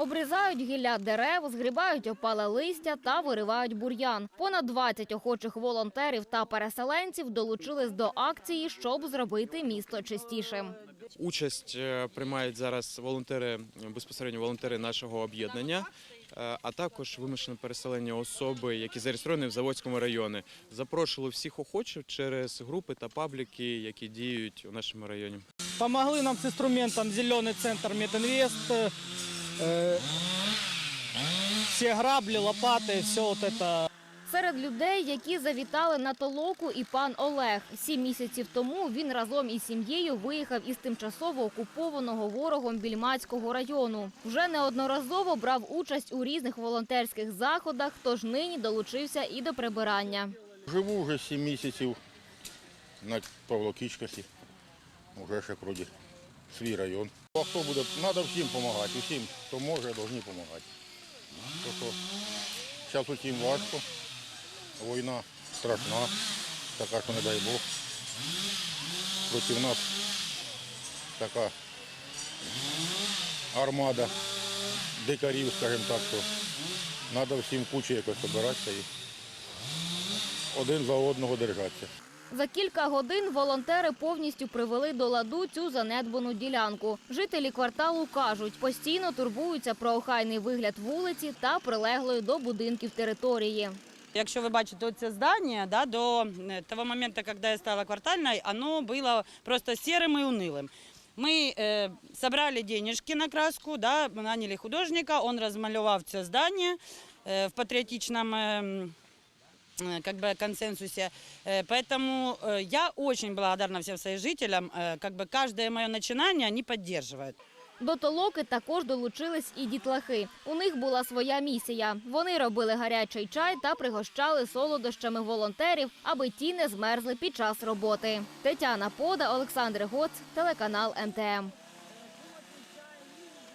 Обрізають гілля дерев, згрібають опале листя та виривають бур'ян. Понад 20 охочих волонтерів та переселенців долучились до акції, щоб зробити місто чистішим. Участь е, приймають зараз волонтери, безпосередньо волонтери нашого об'єднання, е, а також вимушено переселені особи, які зареєстровані в Заводському районі. Запрошували всіх охочих через групи та пабліки, які діють у нашому районі. Помогли нам с инструментом «Зеленый центр Мединвест». Э, все грабли, лопаты, все вот это. Серед людей, які завітали на толоку, і пан Олег. Сім місяців тому він разом із сім'єю виїхав із тимчасово окупованого ворогом Більмацького району. Вже неодноразово брав участь у різних волонтерських заходах, тож нині долучився і до прибирання. Живу вже 7 місяців на Павлокічкасі. Уже ще вроді свій район. А хто буде? Треба всім допомагати. Усім, хто може, повинні допомагати. То що зараз усім важко. Війна страшна, така, що не дай Бог. Проти нас така армада дикарів, скажімо так, що треба всім кучі якось збиратися і один за одного держатися. За кілька годин волонтери повністю привели до ладу цю занедбану ділянку. Жителі кварталу кажуть, постійно турбуються про охайний вигляд вулиці та прилеглої до будинків території. Якщо ви бачите це здання, да, до е, того моменту, коли я стала квартальною, воно було просто сірим і унилим. Ми е, собрали денежки на краску, да, наняли художника, он размалював це здання е, в патріотичному е, как бы консенсусе. Э, Поэтому э, я очень благодарна всем своим жителям. Э, Как бы каждое мое начинание они поддерживают. До толоки також долучились і дітлахи. У них була своя місія. Вони робили гарячий чай та пригощали солодощами волонтерів, аби ті не змерзли під час роботи. Тетяна Пода, Олександр Гоц, телеканал МТМ.